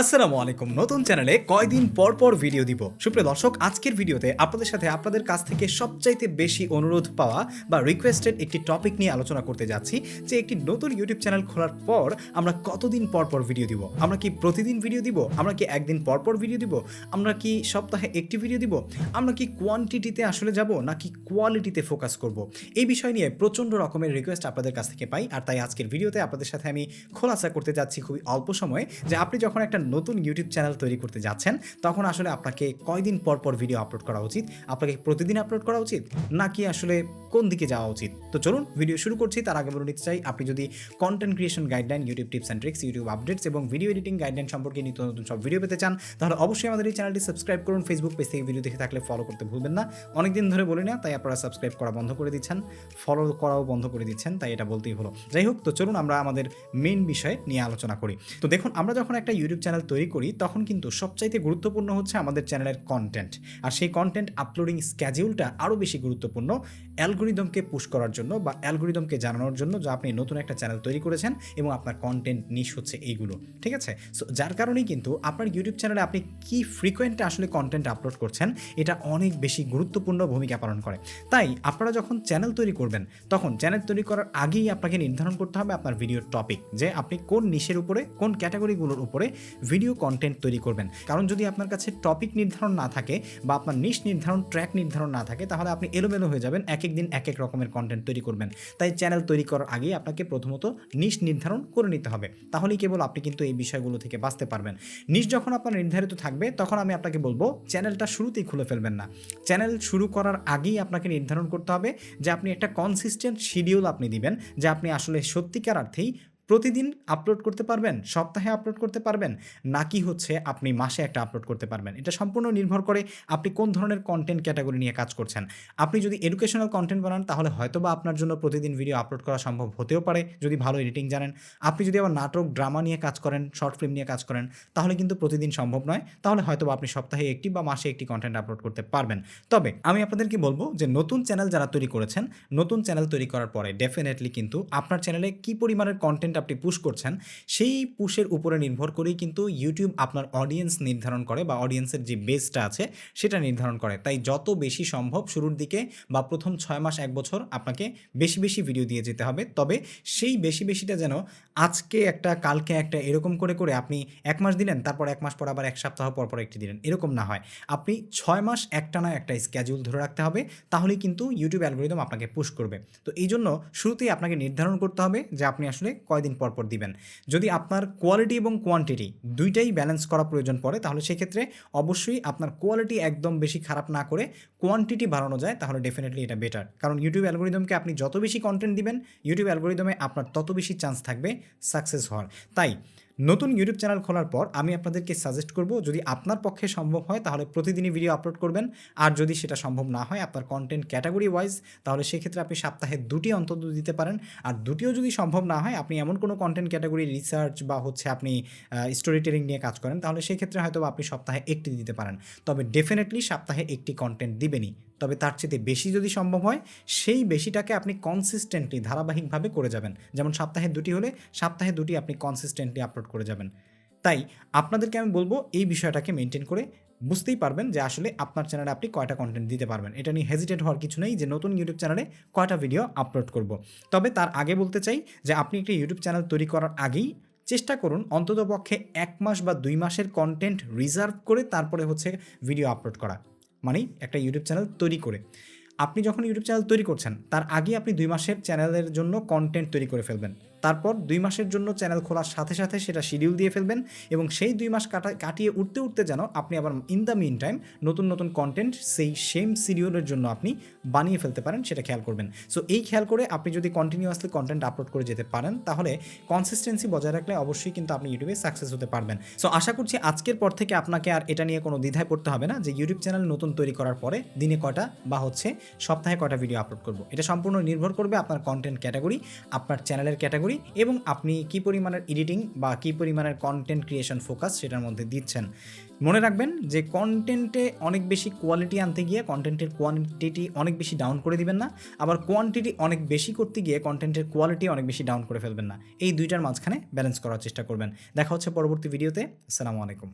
আসসালামু আলাইকুম। নতুন চ্যানেলে কয়দিন পর পর ভিডিও দিব। সুপ্রিয় দর্শক, আজকের ভিডিওতে আপনাদের সাথে আপনাদের কাছ থেকে সবচাইতে বেশি অনুরোধ পাওয়া বা রিকোয়েস্টেড একটি টপিক নিয়ে আলোচনা করতে যাচ্ছি, যে একটি নতুন ইউটিউব চ্যানেল খোলার পর আমরা কতদিন পর পর ভিডিও দিব? আমরা কি প্রতিদিন ভিডিও দিব? আমরা কি একদিন পর পর ভিডিও দিব? আমরা কি সপ্তাহে একটি ভিডিও দিব? আমরা কি কোয়ান্টিটিতে আসলে যাব, নাকি কোয়ালিটিতে ফোকাস করব? এই বিষয় নিয়ে প্রচণ্ড রকমের রিকোয়েস্ট আপনাদের কাছ থেকে পাই, আর তাই আজকের ভিডিওতে আপনাদের সাথে আমি খোলাসা করতে যাচ্ছি খুবই অল্প সময়ে, যে আপনি যখন একটা নতুন ইউটিউব চ্যানেল তৈরি করতে যাচ্ছেন, তখন আসলে আপনাকে কয়দিন পর পর ভিডিও আপলোড করা উচিত? আপনাকে প্রতিদিন আপলোড করা উচিত? নাকি আসলে কোন দিকে যাওয়া উচিত? তো চলুন ভিডিও শুরু করছি, তার আগে বলে নিতে চাই, আপনি যদি content creation guideline YouTube tips and tricks YouTube updates এবং ভিডিও এডিটিং গাইডলাইন সম্পর্কে নিত্য নতুন সব ভিডিও পেতে চান, তাহলে অবশ্যই আমাদের এই চ্যানেলটি সাবস্ক্রাইব করুন। ফেসবুক পেজ থেকে ভিডিও দেখে থাকলে ফলো করতে ভুলবেন না। অনেকদিন ধরে বলি না, তাই আপনারা সাবস্ক্রাইব করা বন্ধ করে দিচ্ছেন। ফলো করাও বন্ধ করে দিচ্ছেন, তাই এটা বলতেই হলো। যাই হোক, তো চলুন আমরা আমাদের মেন বিষয়ে নিয়ে আলোচনা করি। তো দেখুন, আমরা যখন একটা ইউটিউব চ্যানেল তৈরি করি, তখন কিন্তু সবচাইতে গুরুত্বপূর্ণ হচ্ছে আমাদের চ্যানেলের কন্টেন্ট আর সেই কন্টেন্ট আপলোডিং স্ক্যাজিউলটা আরও বেশি গুরুত্বপূর্ণ অ্যালগোরিদমকে পুশ করার জন্য বা অ্যালগোরিদমকে জানানোর জন্য, যে আপনি নতুন একটা চ্যানেল তৈরি করেছেন এবং আপনার কন্টেন্ট নিশ হচ্ছে এইগুলো। ঠিক আছে? সো যার কারণেই কিন্তু আপনার ইউটিউব চ্যানেলে আপনি কি ফ্রিকোয়েন্টে আসলে কন্টেন্ট আপলোড করছেন, এটা অনেক বেশি গুরুত্বপূর্ণ ভূমিকা পালন করে। তাই আপনারা যখন চ্যানেল তৈরি করবেন, তখন চ্যানেল তৈরি করার আগেই আপনাকে নির্ধারণ করতে হবে আপনার ভিডিওর টপিক যে আপনি কোন নিশের উপরে, কোন ক্যাটাগরিগুলোর উপরে ভিডিও কন্টেন্ট তৈরি করবেন। কারণ যদি আপনার কাছে টপিক নির্ধারণ না থাকে বা আপনার নিশ নির্ধারণ ট্র্যাক নির্ধারণ না থাকে, তাহলে আপনি এলোমেলো হয়ে যাবেন, এক এক দিন এক এক রকমের কন্টেন্ট তৈরি করবেন। তাই চ্যানেল তৈরি করার আগেই আপনাকে প্রথমত নিশ নির্ধারণ করে নিতে হবে। তাহলেই কেবল আপনি কিন্তু এই বিষয়গুলো থেকে বাঁচতে পারবেন। নিশ যখন আপনার নির্ধারিত থাকবে, তখন আমি আপনাকে বলব চ্যানেলটা শুরুতেই খুলে ফেলবেন না। চ্যানেল শুরু করার আগেই আপনাকে নির্ধারণ করতে হবে যে আপনি একটা কনসিস্টেন্ট শিডিউল আপনি দিবেন, যে আপনি আসলে সত্যিকার অর্থেই প্রতিদিন আপলোড করতে পারবেন, সপ্তাহে আপলোড করতে পারবেন, নাকি হচ্ছে আপনি মাসে একটা আপলোড করতে পারবেন? এটা সম্পূর্ণ নির্ভর করে আপনি কোন ধরনের কন্টেন্ট ক্যাটাগরি নিয়ে কাজ করছেন। আপনি যদি এডুকেশনাল কন্টেন্ট বানান, তাহলে হয়তো বা আপনার জন্য প্রতিদিন ভিডিও আপলোড করা সম্ভব হতেও পারে, যদি ভালো এডিটিং জানেন। আপনি যদি আবার নাটক ড্রামা নিয়ে কাজ করেন শর্ট ফিল্ম নিয়ে কাজ করেন, তাহলে কিন্তু প্রতিদিন সম্ভব নয়। তাহলে হয়তো আপনি সপ্তাহে একটি বা মাসে একটি কন্টেন্ট আপলোড করতে পারবেন। তবে আমি আপনাদেরকে বলব যে, নতুন চ্যানেল যারা তৈরি করেছেন, নতুন চ্যানেল তৈরি করার পরে ডেফিনেটলি কিন্তু আপনার চ্যানেলে কী পরিমাণের কন্টেন্ট আপনি পুশ করছেন, সেই পুশের উপরে নির্ভর করেই কিন্তু ইউটিউব আপনার অডিয়েন্স নির্ধারণ করে বা অডিয়েন্সের যে বেসটা আছে, সেটা নির্ধারণ করে। তাই যত বেশি সম্ভব শুরুর দিকে বা প্রথম ছয় মাস, এক বছর আপনাকে বেশি বেশি ভিডিও দিয়ে যেতে হবে। তবে সেই বেশি, বেশিটা যেন আজকে একটা, কালকে একটা এরকম করে করে আপনি এক মাস দিলেন, তারপর এক মাস পর আবার এক সপ্তাহ পর পর একটি দিলেন। এরকম না হয়। আপনি ছয় মাস একটানা একটা স্ক্যাজুল ধরে রাখতে হবে, তাহলেই কিন্তু ইউটিউব অ্যালগোরিদম আপনাকে পুশ করবে। তো এই জন্য শুরুতেই আপনাকে নির্ধারণ করতে হবে যে আপনি আসলে কয়দিন পর পর দিবেন। যদি আপনার কোয়ালিটি এবং কোয়ান্টিটি দুইটাই ব্যালেন্স করা প্রয়োজন পড়ে, তাহলে সেক্ষেত্রে অবশ্যই আপনার কোয়ালিটি একদম বেশি খারাপ না করে কোয়ান্টিটি বাড়ানো যায়, তাহলে ডেফিনেটলি এটা বেটার কারণ ইউটিউব অ্যালগোরিদমকে আপনি যত বেশি কন্টেন্ট দিবেন ইউটিউব অ্যালগোরিদমে আপনার তত বেশি চান্স থাকবে সাকসেস হওয়ার। তাই নতুন ইউটিউব চ্যানেল খোলার পর আমি আপনাদেরকে সাজেস্ট করব, যদি আপনার পক্ষে সম্ভব হয়, তাহলে প্রতিদিনই ভিডিও আপলোড করবেন। আর যদি সেটা সম্ভব না হয়, আপনার কন্টেন্ট ক্যাটাগরি ওয়াইজ তাহলে সেক্ষেত্রে আপনি সপ্তাহে দুটি অন্তত দিতে পারেন। আর দুটিও যদি সম্ভব না হয়, আপনি এমন কোনো কন্টেন্ট ক্যাটাগরি রিসার্চ বা হচ্ছে আপনি স্টোরি টেলিং নিয়ে কাজ করেন, তাহলে সেক্ষেত্রে হয়তো আপনি সপ্তাহে একটি দিতে পারেন। তবে ডেফিনেটলি সপ্তাহে একটি কন্টেন্ট দিবেনই। তবে তার চেয়ে বেশি যদি সম্ভব হয়, সেই বেশিটাকে আপনি কনসিস্টেন্টলি ধারাবাহিকভাবে করে যাবেন। যেমন সপ্তাহে দুটি হলে সপ্তাহে দুটি আপনি কনসিস্টেন্টলি আপলোড করে যাবেন। তাই আপনাদেরকে আমি বলব, এই বিষয়টাকে মেনটেন করে বুঝতেই পারবেন যে আসলে আপনার চ্যানেলে আপনি কয়টা কন্টেন্ট দিতে পারবেন। এটা নিয়ে হেজিটেট হওয়ার কিছু নেই যে নতুন ইউটিউব চ্যানেলে কয়টা ভিডিও আপলোড করব। তবে তার আগে বলতে চাই যে আপনি একটি ইউটিউব চ্যানেল তৈরি করার আগেই চেষ্টা করুন, অন্ততপক্ষে এক মাস বা দুই মাসের কন্টেন্ট রিজার্ভ করে তারপরে হচ্ছে ভিডিও আপলোড করা। মানে একটা ইউটিউব চ্যানেল তৈরি করে। আপনি যখন ইউটিউব চ্যানেল তৈরি করছেন, তার আগে আপনি দুই মাসের চ্যানেলের জন্য কন্টেন্ট তৈরি করে ফেলবেন। তারপর দুই মাসের জন্য চ্যানেল খোলার সাথে সাথে সেটা শিডিউল দিয়ে ফেলবেন এবং সেই দুই মাস কাটা কাটিয়ে উঠতে উঠতে যেন আপনি আবার ইন দ্য মিন টাইম নতুন নতুন কন্টেন্ট সেই সেম শিডিউলের জন্য আপনি বানিয়ে ফেলতে পারেন, সেটা খেয়াল করবেন। সো এই খেয়াল করে আপনি যদি কন্টিনিউয়াসলি কন্টেন্ট আপলোড করে যেতে পারেন, তাহলে কনসিস্টেন্সি বজায় রাখলে অবশ্যই কিন্তু আপনি ইউটিউবে সাকসেস হতে পারবেন। সো আশা করছি আজকের পর থেকে আপনাকে আর এটা নিয়ে কোনো দ্বিধায় পড়তে হবে না যে ইউটিউব চ্যানেল নতুন তৈরি করার পরে দিনে কটা বা হচ্ছে সপ্তাহে কটা ভিডিও আপলোড করব। এটা সম্পূর্ণ নির্ভর করবে আপনার কন্টেন্ট ক্যাটাগরি আপনার চ্যানেলের ক্যাটাগরি করি এবং আপনি কি পরিমাণের এডিটিং বা কি পরিমাণের কন্টেন্ট ক্রিয়েশন ফোকাস সেটার মধ্যে দিচ্ছেন। মনে রাখবেন যে কন্টেন্টে অনেক বেশি কোয়ালিটি আনতে গিয়ে কন্টেন্টের কোয়ান্টিটি অনেক বেশি ডাউন করে দিবেন না। আবার কোয়ান্টিটি অনেক বেশি করতে গিয়ে কন্টেন্টের কোয়ালিটি অনেক বেশি ডাউন করে ফেলবেন না। এই দুইটার মাঝখানে ব্যালেন্স করার চেষ্টা করবেন। দেখা হচ্ছে পরবর্তী ভিডিওতে আসসালামু আলাইকুম।